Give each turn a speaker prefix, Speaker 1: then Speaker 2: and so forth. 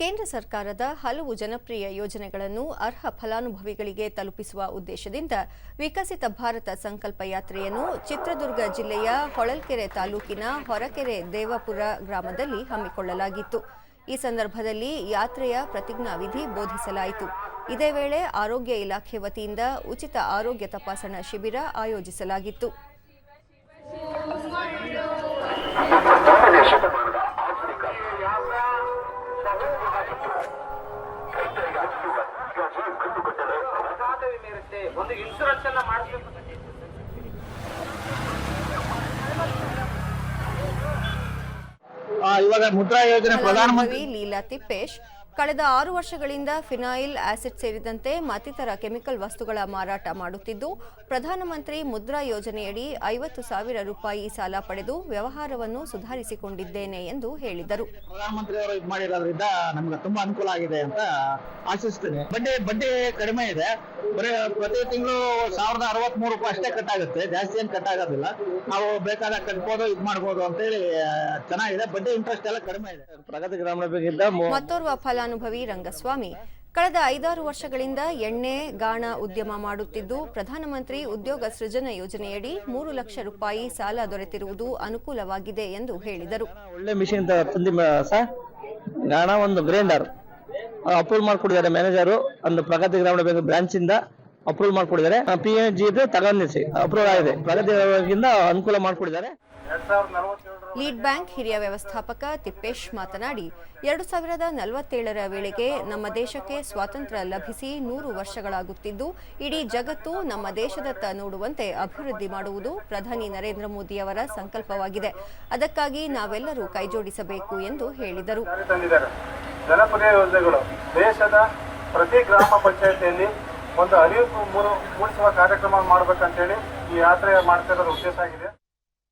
Speaker 1: ಕೇಂದ್ರ ಸರ್ಕಾರದ ಹಲವು ಜನಪ್ರಿಯ ಯೋಜನೆಗಳನ್ನು ಅರ್ಹ ಫಲಾನುಭವಿಗಳಿಗೆ ತಲುಪಿಸುವ ಉದ್ದೇಶದಿಂದ ವಿಕಸಿತ ಭಾರತ ಸಂಕಲ್ಪ ಯಾತ್ರೆಯನ್ನು ಚಿತ್ರದುರ್ಗ ಜಿಲ್ಲೆಯ ಹೊಳಲ್ಕೆರೆ ತಾಲೂಕಿನ ಹೊರಕೆರೆ ದೇವಪುರ ಗ್ರಾಮದಲ್ಲಿ ಹಮ್ಮಿಕೊಳ್ಳಲಾಗಿತ್ತು. ಈ ಸಂದರ್ಭದಲ್ಲಿ ಯಾತ್ರೆಯ ಪ್ರತಿಜ್ಞಾವಿಧಿ ಬೋಧಿಸಲಾಯಿತು. ಇದೇ ವೇಳೆ ಆರೋಗ್ಯ ಇಲಾಖೆ ವತಿಯಿಂದ ಉಚಿತ ಆರೋಗ್ಯ ತಪಾಸಣಾ ಶಿಬಿರ ಆಯೋಜಿಸಲಾಗಿತ್ತು.
Speaker 2: ವಿಮೆ ಇರುತ್ತೆ ಒಂದು ಇನ್ಶೂರೆನ್ಸ್ ಮಾಡಿಸ್ಬೇಕು
Speaker 3: ಆ, ಇವಾಗ ಮುದ್ರಾ ಯೋಜನೆ ಪ್ರಧಾನಮಂತ್ರಿ
Speaker 1: ಲೀಲಾ ತಿಪ್ಪೇಶ್ ಕಳೆದ ಆರು ವರ್ಷಗಳಿಂದ ಫಿನಾಯಿಲ್ ಆಸಿಡ್ ಸೇರಿದಂತೆ ಮತ್ತಿತರ ಕೆಮಿಕಲ್ ವಸ್ತುಗಳ ಮಾರಾಟ ಮಾಡುತ್ತಿದ್ದು ಪ್ರಧಾನಮಂತ್ರಿ ಮುದ್ರಾ ಯೋಜನೆಯಡಿ ಐವತ್ತು ಸಾವಿರ ರೂಪಾಯಿ ಸಾಲ ಪಡೆದು ವ್ಯವಹಾರವನ್ನು ಸುಧಾರಿಸಿಕೊಂಡಿದ್ದೇನೆ ಎಂದು ಹೇಳಿದರು.
Speaker 3: ಮಾಡಿರೋದ್ರಿಂದ ನಮ್ಗೆ ತುಂಬಾ ಅನುಕೂಲ ಆಗಿದೆ ಅಂತ ಆಶಿಸ್ತೇನೆ. ಬಡ್ಡಿ ಬಡ್ಡಿ ಕಡಿಮೆ ಇದೆ. ಪ್ರತಿ ತಿಂಗಳು ಸಾವಿರದ ಅರವತ್ತ್ ಮೂರು ರೂಪಾಯಿ ಅಷ್ಟೇ ಕಟ್ಟಾಗುತ್ತೆ. ಜಾಸ್ತಿ ಏನು ಕಟ್ಟಾಗೋದಿಲ್ಲ. ನಾವು ಬೇಕಾದಾಗ ಕಟ್ಬೋದು ಇದು ಮಾಡ್ಬೋದು ಅಂತೇಳಿ ಚೆನ್ನಾಗಿದೆ. ಬಡ್ಡಿ ಇಂಟ್ರೆಸ್ಟ್ ಎಲ್ಲ ಕಡಿಮೆ ಇದೆ. ಪ್ರಗತಿ ಮು-
Speaker 1: ಮತ್ತೋರ್ವ ಫಲಾನುಭವಿ ರಂಗಸ್ವಾಮಿ ಕಳೆದ ಐದಾರು ವರ್ಷಗಳಿಂದ ಎಣ್ಣೆ ಗಾಣ ಉದ್ಯಮ ಮಾಡುತ್ತಿದ್ದು ಪ್ರಧಾನಮಂತ್ರಿ ಉದ್ಯೋಗ ಸೃಜನ ಯೋಜನೆಯಡಿ ಮೂರು ಲಕ್ಷ ರೂಪಾಯಿ ಸಾಲ ದೊರೆತಿರುವುದು ಅನುಕೂಲವಾಗಿದೆ ಎಂದು ಹೇಳಿದರು.
Speaker 3: ಒಳ್ಳೆ ಮಿಷಿನ್ ಗಾಣ ಒಂದು ಗ್ರೈಂಡರ್. ಅಪ್ರೂವ್ ಮಾಡಿಕೊಡಿದ್ದಾರೆ ಮ್ಯಾನೇಜರು ಒಂದು ಪ್ರಗತಿ ಗ್ರಾಮೀಣ ಬ್ಯಾಂಕ್ ಬ್ರಾಂಚ್ ಇಂದ ಅಪ್ರೂವ್ ಮಾಡಿಕೊಡಿದ್ದಾರೆ ಪಿ ಎನ್ ಜಿ ತಗೊಂಡಿಸಿ ಅಪ್ರೂವ್ ಆಗಿದೆ. ಪ್ರಗತಿ ಅನುಕೂಲ ಮಾಡಿಕೊಡಿದ್ದಾರೆ
Speaker 1: ಲೀಡ್ ಬ್ಯಾಂಕ್ ಹಿರಿಯ ವ್ಯವಸ್ಥಾಪಕ ತಿಪ್ಪೇಶ್ ಮಾತನಾಡಿ, ಎರಡು ಸಾವಿರದ ನಲವತ್ತೇಳರ ವೇಳೆಗೆ ನಮ್ಮ ದೇಶಕ್ಕೆ ಸ್ವಾತಂತ್ರ್ಯ ಲಭಿಸಿ ನೂರು ವರ್ಷಗಳಾಗುತ್ತಿದ್ದು, ಇಡೀ ಜಗತ್ತು ನಮ್ಮ ದೇಶದತ್ತ ನೋಡುವಂತೆ ಅಭಿವೃದ್ಧಿ ಮಾಡುವುದು ಪ್ರಧಾನಿ ನರೇಂದ್ರ ಮೋದಿಯವರ ಸಂಕಲ್ಪವಾಗಿದೆ. ಅದಕ್ಕಾಗಿ ನಾವೆಲ್ಲರೂ ಕೈಜೋಡಿಸಬೇಕು ಎಂದು ಹೇಳಿದರು.
Speaker 2: ಒಂದು ಅರಿವು ಮೂಡಿಸುವ ಕಾರ್ಯಕ್ರಮ ಮಾಡಬೇಕಂತೇಳಿ ಈ ಯಾತ್ರೆ ಮಾಡ್ತಿರೋದ್ರ ಉದ್ದೇಶ ಆಗಿದೆ.